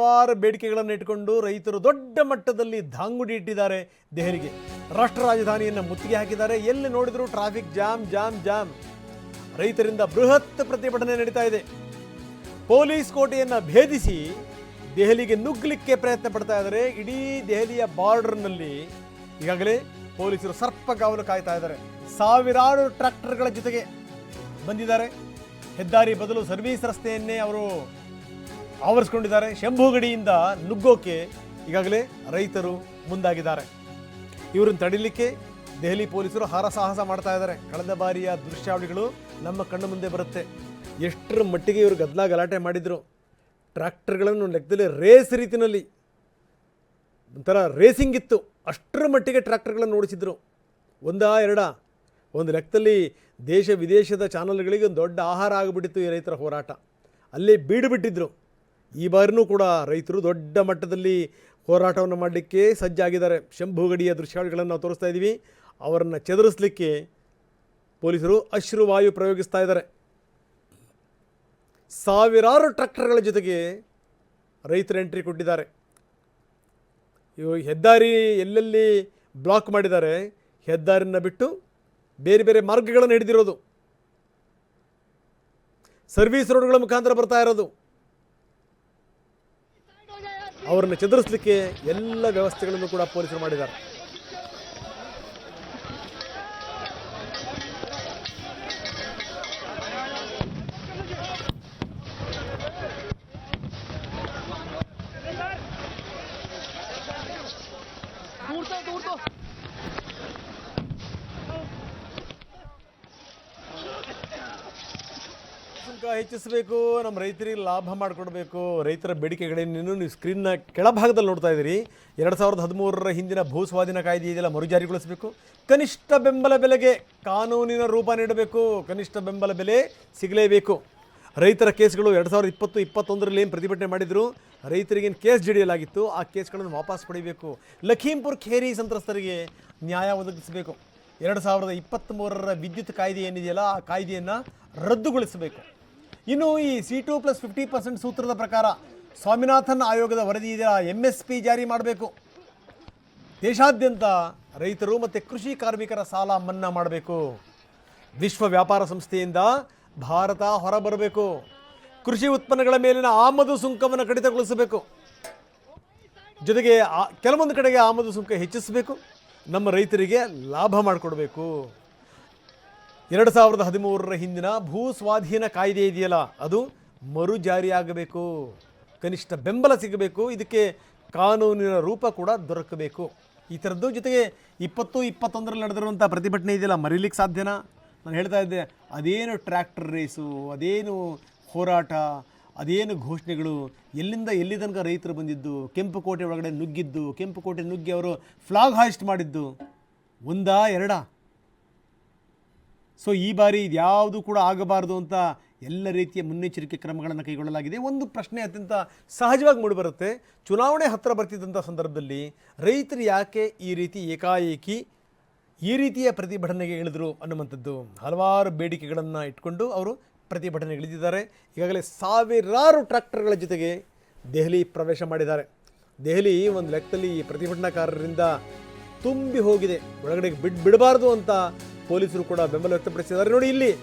ಹಲವಾರು ಬೇಡಿಕೆಗಳನ್ನು ಇಟ್ಕೊಂಡು ರೈತರು ದೊಡ್ಡ ಮಟ್ಟದಲ್ಲಿ ದಾಂಗುಡಿ ಇಟ್ಟಿದ್ದಾರೆ ದೆಹಲಿಗೆ. ರಾಷ್ಟ್ರ ರಾಜಧಾನಿಯನ್ನು ಮುತ್ತಿಗೆ ಹಾಕಿದ್ದಾರೆ. ಎಲ್ಲಿ ನೋಡಿದ್ರು ಟ್ರಾಫಿಕ್ ಜಾಮ್ ಜಾಮ್ ಜಾಮ್. ರೈತರಿಂದ ಬೃಹತ್ ಪ್ರತಿಭಟನೆ ನಡೀತಾ ಇದೆ. ಪೊಲೀಸ್ ಕೋಟೆಯನ್ನು ಭೇದಿಸಿ ದೆಹಲಿಗೆ ನುಗ್ಗಲಿಕ್ಕೆ ಪ್ರಯತ್ನ ಪಡ್ತಾ ಇದ್ದಾರೆ. ಇಡೀ ದೆಹಲಿಯ ಬಾರ್ಡರ್ನಲ್ಲಿ ಈಗಾಗಲೇ ಪೊಲೀಸರು ಸರ್ಪಗಾವಲು ಕಾಯ್ತಾ ಇದ್ದಾರೆ. ಸಾವಿರಾರು ಟ್ರ್ಯಾಕ್ಟರ್ಗಳ ಜೊತೆಗೆ ಬಂದಿದ್ದಾರೆ. ಹೆದ್ದಾರಿ ಬದಲು ಸರ್ವಿಸ್ ರಸ್ತೆಯನ್ನೇ ಅವರು ಆವರಿಸ್ಕೊಂಡಿದ್ದಾರೆ. ಶಂಭುಗಡಿಯಿಂದ ನುಗ್ಗೋಕೆ ಈಗಾಗಲೇ ರೈತರು ಮುಂದಾಗಿದ್ದಾರೆ. ಇವರನ್ನು ತಡಿಲಿಕ್ಕೆ ದೆಹಲಿ ಪೊಲೀಸರು ಹರಸಾಹಸ ಮಾಡ್ತಾ ಇದ್ದಾರೆ. ಕಳೆದ ಬಾರಿಯ ದೃಶ್ಯಾವಳಿಗಳು ನಮ್ಮ ಕಣ್ಣು ಮುಂದೆ ಬರುತ್ತೆ. ಎಷ್ಟರ ಮಟ್ಟಿಗೆ ಇವರು ಗದ್ದಲ ಗಲಾಟೆ ಮಾಡಿದರು. ಟ್ರ್ಯಾಕ್ಟರ್ಗಳನ್ನು ಲೆಕ್ಕದಲ್ಲಿ ರೇಸ್ ರೀತಿಯಲ್ಲಿ ಒಂಥರ ರೇಸಿಂಗ್ ಇತ್ತು. ಅಷ್ಟರ ಮಟ್ಟಿಗೆ ಟ್ರ್ಯಾಕ್ಟರ್ಗಳನ್ನು ಓಡಿಸಿದ್ರು. ಒಂದಾ, ಎರಡ, ಒಂದು ಲೆಕ್ಕದಲ್ಲಿ ದೇಶ ವಿದೇಶದ ಚಾನಲ್ಗಳಿಗೆ ಒಂದು ದೊಡ್ಡ ಆಹಾರ ಆಗಿಬಿಟ್ಟಿತ್ತು ಈ ರೈತರ ಹೋರಾಟ. ಅಲ್ಲಿ ಬೀಡು ಬಿಟ್ಟಿದ್ರು. ಈ ಬಾರಿನೂ ಕೂಡ ರೈತರು ದೊಡ್ಡ ಮಟ್ಟದಲ್ಲಿ ಹೋರಾಟವನ್ನು ಮಾಡಲಿಕ್ಕೆ ಸಜ್ಜಾಗಿದ್ದಾರೆ. ಶಂಭುಗಡಿಯ ದೃಶ್ಯಾವಳಿಗಳನ್ನು ನಾವು ತೋರಿಸ್ತಾ ಇದ್ದೀವಿ. ಅವರನ್ನು ಚದುರಿಸಲಿಕ್ಕೆ ಪೊಲೀಸರು ಅಶ್ರುವಾಯು ಪ್ರಯೋಗಿಸ್ತಾ ಇದ್ದಾರೆ. ಸಾವಿರಾರು ಟ್ರ್ಯಾಕ್ಟರ್ಗಳ ಜೊತೆಗೆ ರೈತರು ಎಂಟ್ರಿ ಕೊಟ್ಟಿದ್ದಾರೆ. ಇವು ಹೆದ್ದಾರಿ ಎಲ್ಲೆಲ್ಲಿ ಬ್ಲಾಕ್ ಮಾಡಿದ್ದಾರೆ, ಹೆದ್ದಾರಿನ ಬಿಟ್ಟು ಬೇರೆ ಬೇರೆ ಮಾರ್ಗಗಳನ್ನು ಹಿಡಿದಿರೋದು. ಸರ್ವಿಸ್ ರೋಡ್ಗಳ ಮುಖಾಂತರ ಬರ್ತಾ ಇರೋದು. ಅವರನ್ನು ಚದುರಿಸಲಿಕ್ಕೆ ಎಲ್ಲ ವ್ಯವಸ್ಥೆಗಳನ್ನು ಕೂಡ ಪೊಲೀಸರು ಮಾಡಿದ್ದಾರೆ. ಸುಂಕ ಹೆಚ್ಚಿಸಬೇಕು ನಮ್ಮ ರೈತರಿಗೆ ಲಾಭ ಮಾಡಿಕೊಡ್ಬೇಕು, ರೈತರ ಬೇಡಿಕೆಗಳೇನೇನು ನೀವು ಸ್ಕ್ರೀನ್ನ ಕೆಳಭಾಗದಲ್ಲಿ ನೋಡ್ತಾ ಇದ್ದೀರಿ. ಎರಡು ಸಾವಿರದ ಹದಿಮೂರರ ಹಿಂದಿನ ಭೂ ಸ್ವಾಧೀನ ಕಾಯ್ದೆ ಇದೆಯಲ್ಲ ಮರುಜಾರಿಗೊಳಿಸಬೇಕು. ಕನಿಷ್ಠ ಬೆಂಬಲ ಬೆಲೆಗೆ ಕಾನೂನಿನ ರೂಪ ನೀಡಬೇಕು, ಕನಿಷ್ಠ ಬೆಂಬಲ ಬೆಲೆ ಸಿಗಲೇಬೇಕು. ರೈತರ ಕೇಸ್ಗಳು ಎರಡು ಸಾವಿರದ ಇಪ್ಪತ್ತು, ಇಪ್ಪತ್ತೊಂದರಲ್ಲಿ ಏನು ಪ್ರತಿಭಟನೆ ಮಾಡಿದ್ರು? ರೈತರಿಗೇನು ಕೇಸ್ ಜಡಿಯಲಾಗಿತ್ತು, ಆ ಕೇಸ್ಗಳನ್ನು ವಾಪಸ್ ಪಡಿಬೇಕು. ಲಖೀಂಪುರ್ ಖೇರಿ ಸಂತ್ರಸ್ತರಿಗೆ ನ್ಯಾಯ ಒದಗಿಸಬೇಕು. ಎರಡು ಸಾವಿರದ ಇಪ್ಪತ್ತ್ಮೂರರ ವಿದ್ಯುತ್ ಕಾಯ್ದೆ ಏನಿದೆಯಲ್ಲ, ಆ ಕಾಯ್ದೆಯನ್ನು ರದ್ದುಗೊಳಿಸಬೇಕು. ಇನ್ನು ಈ C two plus fifty percent ಸೂತ್ರದ ಪ್ರಕಾರ ಸ್ವಾಮಿನಾಥನ್ ಆಯೋಗದ ವರದಿ ಇದೆ ಎಂ ಎಸ್ ಪಿ ಜಾರಿ ಮಾಡಬೇಕು. ದೇಶಾದ್ಯಂತ ರೈತರು ಮತ್ತು ಕೃಷಿ ಕಾರ್ಮಿಕರ ಸಾಲ ಮನ್ನಾ ಮಾಡಬೇಕು. ವಿಶ್ವ ವ್ಯಾಪಾರ ಸಂಸ್ಥೆಯಿಂದ ಭಾರತ ಹೊರಬರಬೇಕು. ಕೃಷಿ ಉತ್ಪನ್ನಗಳ ಮೇಲಿನ ಆಮದು ಸುಂಕವನ್ನು ಕಡಿತಗೊಳಿಸಬೇಕು. ಜೊತೆಗೆ ಕೆಲವೊಂದು ಕಡೆಗೆ ಆಮದು ಸುಂಕ ಹೆಚ್ಚಿಸಬೇಕು. ನಮ್ಮ ರೈತರಿಗೆ ಲಾಭ ಮಾಡಿಕೊಡ್ಬೇಕು. ಎರಡು ಸಾವಿರದ ಹದಿಮೂರರ ಹಿಂದಿನ ಭೂ ಸ್ವಾಧೀನ ಕಾಯ್ದೆ ಇದೆಯಲ್ಲ, ಅದು ಮರು ಜಾರಿಯಾಗಬೇಕು, ಕನಿಷ್ಠ ಬೆಂಬಲ ಸಿಗಬೇಕು, ಇದಕ್ಕೆ ಕಾನೂನಿನ ರೂಪ ಕೂಡ ದೊರಕಬೇಕು. ಈ ಥರದ್ದು ಜೊತೆಗೆ ಇಪ್ಪತ್ತು, ಇಪ್ಪತ್ತೊಂದರಲ್ಲಿ ನಡೆದಿರುವಂಥ ಪ್ರತಿಭಟನೆ ಇದೆಯಲ್ಲ, ಮರೀಲಿಕ್ಕೆ ಸಾಧ್ಯನಾ? ನಾನು ಹೇಳ್ತಾ ಇದ್ದೆ, ಅದೇನು ಟ್ರ್ಯಾಕ್ಟರ್ ರೇಸು, ಅದೇನು ಹೋರಾಟ, ಅದೇನು ಘೋಷಣೆಗಳು, ಎಲ್ಲಿಂದ ಎಲ್ಲಿ ತನಕ ರೈತರು ಬಂದಿದ್ದು, ಕೆಂಪು ಕೋಟೆ ಒಳಗಡೆ ನುಗ್ಗಿದ್ದು, ಕೆಂಪು ಕೋಟೆ ನುಗ್ಗಿ ಅವರು ಫ್ಲಾಗ್ ಹಾಯಿಸ್ಟ್ ಮಾಡಿದ್ದು, ಒಂದಾ ಎರಡಾ? ಸೊ ಈ ಬಾರಿ ಇದ್ಯಾವುದು ಕೂಡ ಆಗಬಾರದು ಅಂತ ಎಲ್ಲ ರೀತಿಯ ಮುನ್ನೆಚ್ಚರಿಕೆ ಕ್ರಮಗಳನ್ನು ಕೈಗೊಳ್ಳಲಾಗಿದೆ. ಒಂದು ಪ್ರಶ್ನೆ ಅತ್ಯಂತ ಸಹಜವಾಗಿ ಮೂಡಿಬರುತ್ತೆ. ಚುನಾವಣೆ ಹತ್ತಿರ ಬರ್ತಿದ್ದಂಥ ಸಂದರ್ಭದಲ್ಲಿ ರೈತರು ಯಾಕೆ ಈ ರೀತಿ ಏಕಾಏಕಿ, ಈ ರೀತಿಯ ಪ್ರತಿಭಟನೆಗೆ ಇಳಿದ್ರು ಅನ್ನುವಂಥದ್ದು? ಹಲವಾರು ಬೇಡಿಕೆಗಳನ್ನು ಇಟ್ಕೊಂಡು ಅವರು ಪ್ರತಿಭಟನೆಗೆ ಇಳಿದಿದ್ದಾರೆ. ಈಗಾಗಲೇ ಸಾವಿರಾರು ಟ್ರ್ಯಾಕ್ಟರ್ಗಳ ಜೊತೆಗೆ ದೆಹಲಿ ಪ್ರವೇಶ ಮಾಡಿದ್ದಾರೆ. ದೆಹಲಿ ಒಂದು ಲೆಕ್ಕದಲ್ಲಿ ಈ ಪ್ರತಿಭಟನಾಕಾರರಿಂದ ತುಂಬಿ ಹೋಗಿದೆ. ಒಳಗಡೆ ಬಿಡ್, ಬಿಡಬಾರ್ದು ಅಂತ ಪೊಲೀಸರು ಕೂಡ ಬೆಂಬಲ ವ್ಯಕ್ತಪಡಿಸಿದ್ದಾರೆ. ನೋಡಿ ಇಲ್ಲಿ